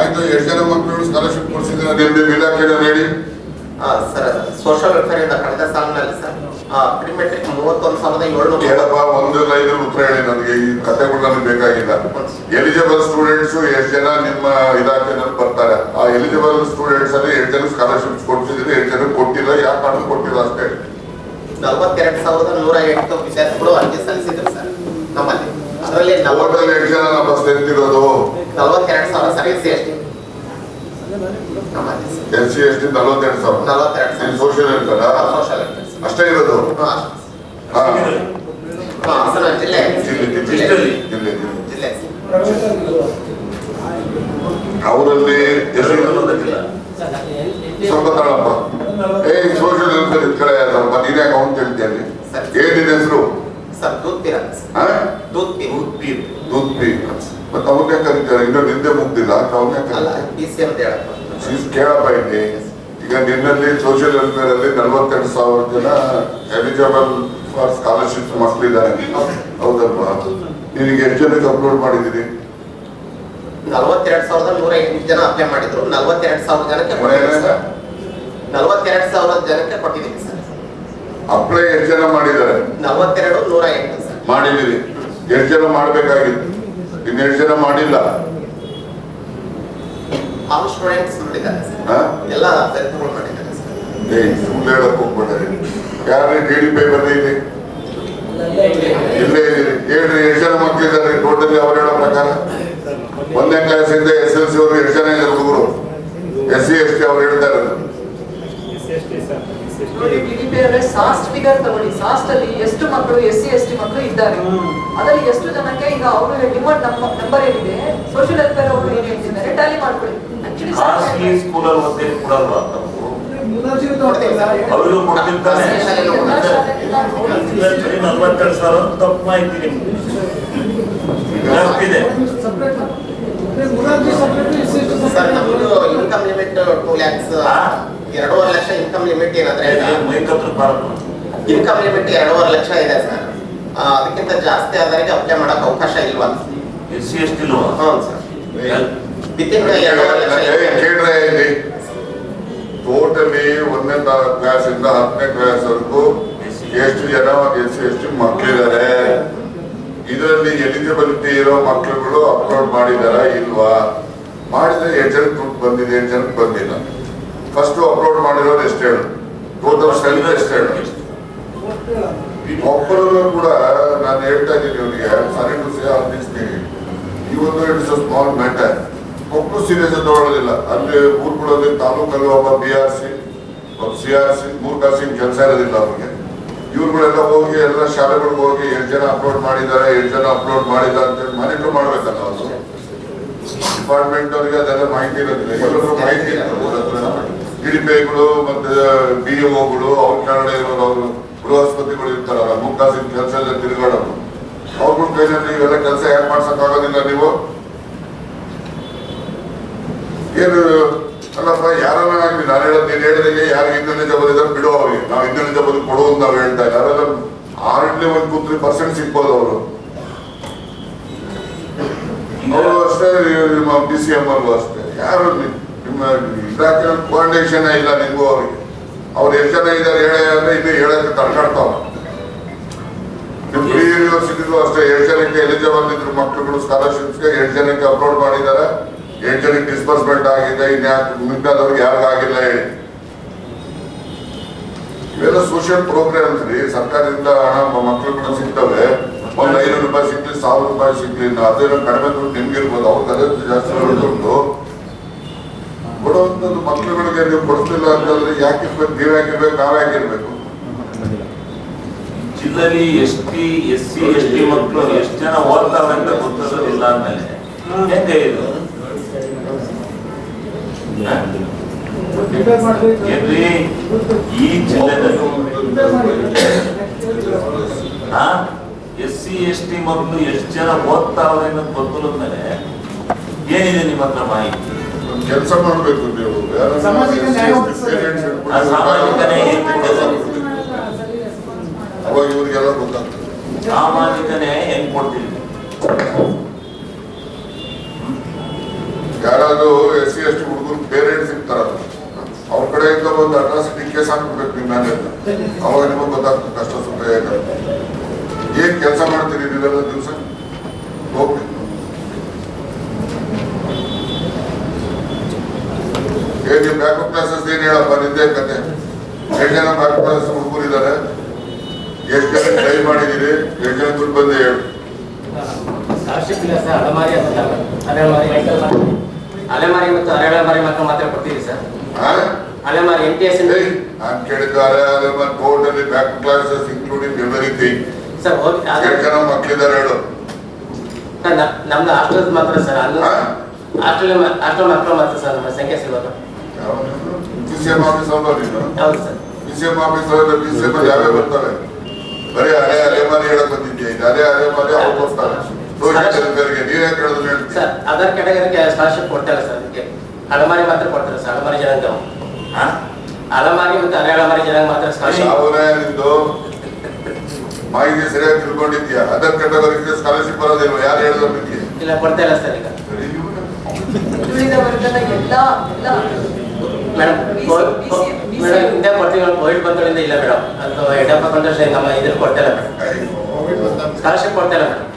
ಆಯ್ತು ಎಷ್ಟು ಜನ ಮಕ್ಕಳು ಸ್ಕಾಲರ್ಶಿಪ್ ಕೊಡಿಸಿದ್ರೆ ನಿಮ್ದು ಇಲಾಖೆ ಹೇಳಿ. ಸರ್ ಸೋಷಿಯಲ್ ವೆಲ್ಫೇರ್ ಇಂದ ಕಳೆದ ಸಾಲಿನಲ್ಲಿ ಸರ್ ಪ್ರಿಮೆಟ್ರಿಕ್ ಮೂವತ್ತೊಂದು ಸಾವಿರದ ಏಳ್ನೂರ ಹೇಳಪ್ಪ ಒಂದು ಲೈನ್ ಉತ್ತರ ಹೇಳಿ ನನಗೆ. ಈ ಕಥೆಗಳು ನನಗೆ ಬೇಕಾಗಿಲ್ಲ. ಎಲಿಜಿಬಲ್ ಸ್ಟೂಡೆಂಟ್ಸ್ ಎಷ್ಟು ಜನ ನಿಮ್ಮ ಇಲಾಖೆನಲ್ಲಿ ಬರ್ತಾರೆ? ಆ ಎಲಿಜಿಬಲ್ ಸ್ಟೂಡೆಂಟ್ಸ್ ಅಲ್ಲಿ ಎಷ್ಟು ಜನ ಸ್ಕಾಲರ್ಶಿಪ್ ಕೊಡ್ಸಿದ್ರೆ ಎಷ್ಟು ಜನ ಕೊಟ್ಟಿಲ್ಲ ಯಾಕೆ ಕಾರಣ ಕೊಟ್ಟಿಲ್ಲ ಅಷ್ಟೇ. ನಲವತ್ತೆರಡು ಸಾವಿರದ ನೂರ ಎಂಟು ವಿದ್ಯಾರ್ಥಿಗಳು ಅರ್ಜಿ ಸಲ್ಲಿಸಿದ್ರು ಸರ್ ನಮ್ಮಲ್ಲಿ. ಅದರಲ್ಲಿ ಜನ ನಮ್ಮ ಸ್ಟ್ರೆಂತ್ ಇರೋದು? ನಲವತ್ತೆರಡು ಸಾವಿರ sir S C S T. S C S T ನಲವತ್ತೆರಡು ಸಾವಿರ? ನಲವತ್ತೆರಡು ಸಾವಿರ. ಸೋಷಿಯಲ್ ಇರ್ತಲ್ಲ ಸೋಷಿಯಲ್ ಅಷ್ಟೇ ಇರೋದು? ಜಿಲ್ಲೆ. ಜಿಲ್ಲೆ ಅವರಲ್ಲಿ ಸ್ವಲ್ಪ ತಾಳಪ್ಪ. ಏ ಸೋಷಿಯಲ್ ವೆಲ್ಫೇರ್ ಇದ್ ಕಡೆ ಸ್ವಲ್ಪ ನೀನೇ ಅಕೌಂಟ್ ಹೇಳ್ತೀನಿ ಏನಿದೆ ಹೆಸರು? ಹಾ? ಪೀರ್ ಪಿ ಮತ್ತೆ ಅವನ್ನೇ ಕರೀತಾರೆ ಇನ್ನೂ ನಿಂದೆ ಮುಗ್ದಿಲ್ಲ ಅಂತ ಅವನ್ನೇ ಅಲ್ಲ ಕರೀತಾರೆ ಪಿ ಸಿ ಅಂತ ಹೇಳಪ್ಪ ಶೀಸ್ ಕೇಳಪ್ಪ ಇಲ್ಲಿ. ಈಗ ನಿನ್ನಲ್ಲಿ ಸೋಷಿಯಲ್ ವೆಲ್ಫೇರ್ ಅಲ್ಲಿ ನಲವತ್ತೆರಡು ಸಾವಿರ ಜನ ಎಲಿಜಿಬಲ್ ಫಾರ್ ಸ್ಕಾಲರ್ಶಿಪ್ ಮಕ್ಕಳಿದ್ದಾರೆ. ಹೌದಲ್ವಾ? ನಿನಗೆ ಎಷ್ಟು ಜನಕ್ಕೆ ಅಪ್ಲೋಡ್ ಮಾಡಿದ್ದೀರಿ ನಲವತ್ತೆರಡು ಸಾವಿರದ ನೂರ ಎಂಟು ಜನ ಅಪ್ಲೈ ಮಾಡಿದ್ರು. ನಲವತ್ತೆರಡು ಸಾವಿರ ಜನಕ್ಕೆ ಕೊಟ್ಟಿದ್ದೀವಿ ಸರ್. ನಲವತ್ತೆರಡು ಸಾವಿರ ಜನಕ್ಕೆ ಕೊಟ್ಟಿದ್ದೀವಿ ಸರ್. ಅಪ್ಲೈ ಎಷ್ಟು ಜನ ಮಾಡಿದ್ದಾರೆ? ನಲವತ್ತೆರಡು ನೂರ ಎಂಟು. ಮಾಡಿದ್ದೀರಿ. ಎಷ್ಟು ಜನ ಮಾಡ್ಬೇಕಾಗಿತ್ತು? ಇನ್ನೆಷ್ಟು ಜನ ಮಾಡಿಲ್ಲ? ಆಲ್ ಸ್ಟೂಡೆಂಟ್ಸ್ ಮಾಡಿದ್ದಾರೆ? ಎಲ್ಲ ಮಾಡಿದ್ದಾರೆ. ಸರ್ ಏ ಸುಳ್ಳು ಹೇಳಕ್ ಹೋಗ್ಬೇಡ್ರಿ. ಯಾರು ಡಿ ಡಿ ಪೇ ಇಲ್ಲೇ ಇದ್ದೀರಿ. ಹೇಳ್ರಿ ಎಷ್ಟು ಜನ ಮಕ್ಕಳಿದ್ದಾರೆ ಟೋಟಲಿ ಅವ್ರು ಹೇಳೋ ಪ್ರಕಾರ? ಒಂದನೇ ಕ್ಲಾಸಿಂದ ಎಸ್ ಎಲ್ ಸಿ ಅವರು ಎಷ್ಟು ಜನ ಇದ್ದಾರೆ ಹುಡುಗರು? ಎಸ್ ಸಿ ಎಸ್ ಟಿ ಅವ್ರು ಹೇಳ್ತಾ ಇರೋದು. ನೋಡಿ ಅವರೇ ಸಾಸ್ಟ್ ಫಿಗರ್ ತಗೊಳ್ಳಿ. ಸಾಸ್ಟ್ ಅಲ್ಲಿ ಎಷ್ಟು ಮಕ್ಕಳು ಎಸ್ ಸಿ ಎಸ್ ಟಿ ಮಕ್ಕಳು ಇದ್ದಾರೆ. ಅದರಲ್ಲಿ ಎಷ್ಟು ಜನಕ್ಕೆ ಈಗ ಅವರು ಡಿಮಾಂಡ್ ನಂಬರ್ ಏನಿದೆ? ಸೋಷಿಯಲ್ ವೆಲ್ಫೇರ್ ಅವರು ಏನ್ ಹೇಳ್ತಿದ್ದಾರೆ? ಟ್ಯಾಲಿ ಮಾಡ್ಕೊಳ್ಳಿ. ಖಾಸಗಿ ಕೊಡಲ್ವಾ. ನಲ್ವತ್ತೆರಡು ಸಾವಿರ ತಪ್ಪು ಮಾಹಿತಿ ನಿಮ್ಗೆ. ಜಾಸ್ತಿದೆ ಸರ್ ನಮ್ದು ಇನ್ಕಮ್ ಲಿಮಿಟ್ ಟೂ ಲ್ಯಾಕ್ಸ್? ಎರಡೂವರೆ ಲಕ್ಷ ಇನ್ಕಮ್ ಲಿಮಿಟ್ ಏನಾದ್ರೆ ಮೈಕತ್ರ ಭಾರತ ಇನ್ಕಮ್ ಲಿಮಿಟ್ ಎರಡೂವರೆ ಲಕ್ಷ ಇದೆ ಸರ್. ಆ, ಅದಕ್ಕಿಂತ ಜಾಸ್ತಿ ಆದವರಿಗೆ ಅಪ್ಲೈ ಮಾಡಕ್ ಅವಕಾಶ ಇಲ್ವಾ? ಎಸ್ ಸಿ ಎಸ್ ಟಿ ಇಲ್ವಾ ಹ್ಞೂ ಸರ್ ವಿತಿನ್ ಎರಡೂವರೆ ಲಕ್ಷ ಇದೆ. ಕೇಳ್ರೆ ಇಲ್ಲಿ. ಟೋಟಲಿ ಒಂದನೇ ಕ್ಲಾಸ್ ಇಂದ ಹತ್ತನೇ ಕ್ಲಾಸ್ ವರೆಗೂ ಎಷ್ಟು ಜನ ಎಸ್ ಸಿ ಎಸ್ ಟಿ ಮಕ್ಕಳಿದ್ದಾರೆ ಇದರಲ್ಲಿ ಎಲಿಜಿಬಿಲಿಟಿ ಇರೋ ಮಕ್ಕಳುಗಳು ಅಪ್ಲೋಡ್ ಮಾಡಿದಾರ ಇಲ್ವಾ? ಮಾಡಿದ್ರೆ ಎಷ್ಟು ಜನಕ್ಕೆ ದುಡ್ಡು ಬಂದಿದೆ ಎಷ್ಟು ಜನಕ್ಕೆ ಬಂದಿಲ್ಲ? ಫಸ್ಟ್ ಅಪ್ಲೋಡ್ ಮಾಡಿರೋದು ಎಷ್ಟು ಹೇಳು. ಟೋಟಲ್ ಸ್ಟ್ರೆಂತ್ ಎಷ್ಟು ಹೇಳು. ಒಬ್ಬರಲ್ಲೂ ಕೂಡ ನಾನು ಹೇಳ್ತಾ ಇದ್ದೀನಿ ಇವನಿಗೆ sorry to say all this ಇವತ್ತು ಇಟ್ಸ್ ಅ ಸ್ಮಾಲ್ ಮ್ಯಾಟರ್ ಒಬ್ಬರು ಸೀರಿಯಸ್ ತಗೊಳ್ಳೋದಿಲ್ಲ ಅಲ್ಲಿ ಊರುಗಳಲ್ಲಿ ತಾಲೂಕಲ್ಲಿ ಒಬ್ಬ ಬಿ ಆರ್ ಸಿ ಒಬ್ಬ ಸಿ ಆರ್ ಸಿ ಮೂರು ಕಾಸಿನ ಕೆಲಸ ಇರೋದಿಲ್ಲ ಅವ್ರಿಗೆ ಇವ್ರುಗಳೆಲ್ಲ ಹೋಗಿ ಎಲ್ಲ ಶಾಲೆಗಳಿಗೆ ಹೋಗಿ ಎಷ್ಟು ಜನ ಅಪ್ಲೋಡ್ ಮಾಡಿದ್ದಾರೆ ಎಷ್ಟು ಜನ ಅಪ್ಲೋಡ್ ಮಾಡಿದ್ದಾರೆ ಅಂತೇಳಿ ಮಾನಿಟರ್ ಮಾಡ್ಬೇಕಲ್ಲ ಅವರು. ಡಿಪಾರ್ಟ್ಮೆಂಟ್ ಅವರಿಗೆ ಅದೆಲ್ಲ ಮಾಹಿತಿ ಇರೋದಿಲ್ಲ. ಎಲ್ಲರಿಗೂ ಮಾಹಿತಿ ಡಿಡಿಪಿಗಳು ಮತ್ತೆ ಬಿ ಒಗಳು ಅವ್ರ ಕೆಳಗಡೆ ಇರೋರು ಅವರು ಗೃಹಸ್ಪತಿಗಳು ಇರ್ತಾರಲ್ಲ ಮುಕ್ಕಾಸಿನ ಕೆಲಸ ಎಲ್ಲ ತಿರುಗಾಡೋರು. ಅವ್ರಿಗೂ ಕೈನಲ್ಲಿ ಇವೆಲ್ಲ ಕೆಲಸ ಯಾಕೆ ಮಾಡ್ಸಕ್ ಆಗೋದಿಲ್ಲ ನೀವು? ಏನು, ಅಲ್ಲಪ್ಪ ಯಾರನ್ನ ಆಗ್ಲಿ, ನಾನು ಹೇಳೋದು ನೀನು ಹೇಳಿದಂಗೆ ಯಾರು ಹಿಂದಿನಿಂದ ಜಬದಿದ್ದಾರೆ ಬಿಡೋ ಅವ್ರಿಗೆ. ನಾವು ಹಿಂದಿನಿಂದ ಜಬದಿ ಕೊಡು ನಾವು ಹೇಳ್ತಾ ಇಲ್ಲ. ಅವರೆಲ್ಲ ಆರ್ಡ್ಲಿ ಒಂದು ಕೂತ್ರಿ ತ್ರೀ ಪರ್ಸೆಂಟ್ ಸಿಗ್ಬೋದು ಅವರು. ಅವರು ಅಷ್ಟೇ, ನಿಮ್ಮ ಡಿ ಸಿ ಎಂ ಅಲ್ಲೂ ಅಷ್ಟೇ. ಯಾರು ನಿಮ್ಮ ಇಲಾಖೆ ಕೋಆರ್ಡಿನೇಷನ್ ಇಲ್ಲ ನಿಮಗೂ ಅವರಿಗೆ ಅವ್ರು ಎಷ್ಟು ಜನ ಇದ್ದಾರೆ ಹೇಳಿ ಅಂದ್ರೆ ಇನ್ನು ಹೇಳಕ್ಕೆ ತಡ್ಕಾಡ್ತಾವ ಫ್ರೀ ಯೂನಿವರ್ಸಿಟಿಗೂ ಅಷ್ಟೇ. ಎಷ್ಟು ಜನಕ್ಕೆ ಎಲಿಜಿಬಲ್ ಇದ್ರು ಮಕ್ಕಳುಗಳು ಸ್ಕಾಲರ್ಶಿಪ್ಸ್ಗೆ ಎಷ್ಟು ಜನಕ್ಕೆ ಅಪ್ಲೋಡ್ ಮಾಡಿದ್ದಾರೆ. ಎಷ್ಟು ಜನಕ್ಕೆ ಡಿಸ್ಬರ್ಸ್ಮೆಂಟ್ ಆಗಿದೆ. ಇನ್ಯಾಕೆ ಮುಂದಾದವ್ರಿಗೆ ಯಾರಿಗಾಗಿಲ್ಲ ಹೇಳಿ. ಇವೆಲ್ಲ ಸೋಷಿಯಲ್ ಪ್ರೋಗ್ರಾಮ್ಸ್ ರೀ. ಸರ್ಕಾರದಿಂದ ಹಣ ಮಕ್ಕಳುಗಳು ಸಿಗ್ತವೆ. ಒಂದು ಐನೂರು ರೂಪಾಯಿ ಸಿಗ್ಲಿ ಸಾವಿರ ರೂಪಾಯಿ ಸಿಗ್ಲಿ ಅದೇನೋ ಕಡಿಮೆ ದುಡ್ಡು ನಿಮ್ಗಿರ್ಬೋದು. ಅವ್ರ ಅದೇ ಜಾಸ್ತಿ ದುಡ್ಡು ಕೊಡುವಂಥದ್ದು ಮಕ್ಕಳುಗಳಿಗೆ ನೀವು ಕೊಡ್ತಿಲ್ಲ ಅಂತಂದ್ರೆ ಯಾಕೆ ಇರ್ಬೇಕು? ನೀವ್ ಯಾಕಿರ್ಬೇಕು ನಾವ್ ಯಾಕಿರ್ಬೇಕು ಜಿಲ್ಲೆಯಲ್ಲಿ S T S C, S T ಮಕ್ಕಳು ಎಷ್ಟು ಜನ ಓದ್ತಾರೆ ಅಂತ ಗೊತ್ತಿರೋದಿಲ್ಲ ಅಂದ್ಮೇಲೆ. ಹೆಂಗೆ ಇದು ಈ ಜಿಲ್ಲೆದಲ್ಲಿ. ಎಸ್ ಸಿ, ಎಸ್ ಟಿ ಮಕ್ಕಳು ಎಷ್ಟು ಜನ ಅನ್ನೋದು ಗೊತ್ತಿಲ್ಲ ಅಂದ್ಮೇಲೆ ಏನಿದೆ ನಿಮ್ಮ ಹತ್ರ ಮಾಹಿತಿ? ಕೆಲಸ ಮಾಡಬೇಕು ನೀವು? ಅವಾಗ ಇವರಿಗೆಲ್ಲ ಗೊತ್ತಾಗ್ತದೆ. ಸಾಮಾಜಿಕ ನ್ಯಾಯ ಹೆಂಗ್ ಕೊಡ್ತೀವಿ ಯಾರಾದ್ರೂ ಎಸ್ ಸಿ ಎಸ್ ಟಿ ಹುಡುಗರು ಪೇರೆಂಟ್ಸ್ ಇರ್ತಾರಲ್ಲ ಅವ್ರ ಕಡೆಯಿಂದ ಒಂದು ಅಟ್ರಾಸಿಟಿ ಕೇಸ್ ಹಾಕ್ಬಿಡ್ಬೇಕು ನಿಮ್ಮ ಅಂತ. ಅವಾಗ ನಿಮಗೆ ಗೊತ್ತಾಗ್ತದೆ ಕಷ್ಟ ಸುಖ ಏನ್ ಕೆಲಸ ಮಾಡ್ತೀರಿ ನೀವೆಲ್ಲ ದಿವಸ? ಹೋಗ್ಬೇಕು. ಏನ್ ನೀವು ಬ್ಯಾಕಪ್ ಕ್ಲಾಸಸ್ ಏನ್ ಹೇಳಪ್ಪ? ನಿದ್ದೆ ಕತೆ. ಎಷ್ಟು ಜನ ಬ್ಯಾಕಪ್ ಕ್ಲಾಸಸ್ ಹುಡುಗರು ಇದ್ದಾರೆ ಎಷ್ಟು ಜನ ಟ್ರೈ ಮಾಡಿದ್ದೀರಿ ಎಷ್ಟು ಜನ ದುಡ್ಡು ಬಂದೆ ಹೇಳು. ಅಲೆಮಾರಿ ಮತ್ತು ಅರೆಳಮಾರಿ ಮಕ್ಕಳು ಮಾತ್ರ ಕೊಡ್ತೀವಿ ಸರ್ ಅಲೆಮಾರಿ ಎನ್ ಟಿ ಎಸ್ Hey, ನಾನು ಕೇಳಿದ್ದಾರೆ ಅದನ್ನ ಬೋರ್ಡ್ ಅಲ್ಲಿ back classes including everything sir ಎಷ್ಟು ಜನ ಮಕ್ಕಳಿದ್ದಾರೆ ಹೇಳು. ನಮ್ದು ಹಾಸ್ಟೆಲ್ ಮಾತ್ರ ಸರ್ ಅಲ್ಲ? ಹಾಸ್ಟೆಲ್ ಹಾಸ್ಟೆಲ್ ಮಕ್ಕಳು ಮಾತ್ರ ಸರ್ ನಮ್ಮ ಸಂಖ್ಯೆ ಸಿಗೋದು ಪಿ ಸಿ ಎಂ ಆಫೀಸ್ ಅಲ್ವಾ ನೀನು ಹೌದು sir P C M office ಅಂದ್ರೆ ಪಿ ಸಿ ಎಂ ಅಲ್ಲಿ ಯಾವ್ಯಾವ ಬರ್ತವೆ ಬರೀ ಅಲೆ ಅಲೆಮಾರಿ ಹೇಳಕ್ ಬಂದಿದ್ದೆ ಇದು ಅಲೆ ಅಲೆಮಾರಿ ಅವ್ರು ಬರ್ತಾರೆ ಸರ್ ಅದರ ಕೆಟಗರಿಗೆ ಸ್ಕಾಲರ್ಶಿಪ್ ಕೊಡ್ತಾರೆ ಸರ್ ಅದಕ್ಕೆ ಅಲಮಾರಿ ಮಾತ್ರ ಕೊಡ್ತಾರೆ ಸರ್ ಅಲಮಾರಿ ಜನಾಂಗ ಹಾ? ಮತ್ತು ಅರೆ ಅಲಮಾರಿ ಜನಾಂಗ ಮಾತ್ರ ಸ್ಕಾಲರ್ಶಿಪ್ ಅವರೇ ನಿಂದು ಮಾಹಿತಿ ಸರಿಯಾಗಿ ತಿಳ್ಕೊಂಡಿದ್ಯಾ ಅದರ್ ಕೆಟಗರಿಗೆ ಸ್ಕಾಲರ್ಶಿಪ್ ಬರೋದಿಲ್ವ ಯಾರು ಹೇಳಿದ್ರು ನಿಮಗೆ ಇಲ್ಲ ಕೊಡ್ತಾ ಇಲ್ಲ ಸರ್ ಈಗ ಎಲ್ಲ ಎಲ್ಲ ಮೇಡಮ್ ಮೇಡಮ್ ಹಿಂದೆ ಕೊಡ್ತೀವಿ ಕೋವಿಡ್ ಬಂದೋಳಿಂದ ಇಲ್ಲ ಮೇಡಮ್. ಅದು ಯಡಿಯೂರಪ್ಪ ಬಂದಷ್ಟು ನಮ್ಮ ಇದ್ರ ಕೊಡ್ತಾ ಇಲ್ಲ ಮೇಡಮ್. ಸ್ಕಾಲರ್ಶಿಪ್ ಕೊಡ್ತಾ ಇಲ್ಲ ಮೇಡಮ್.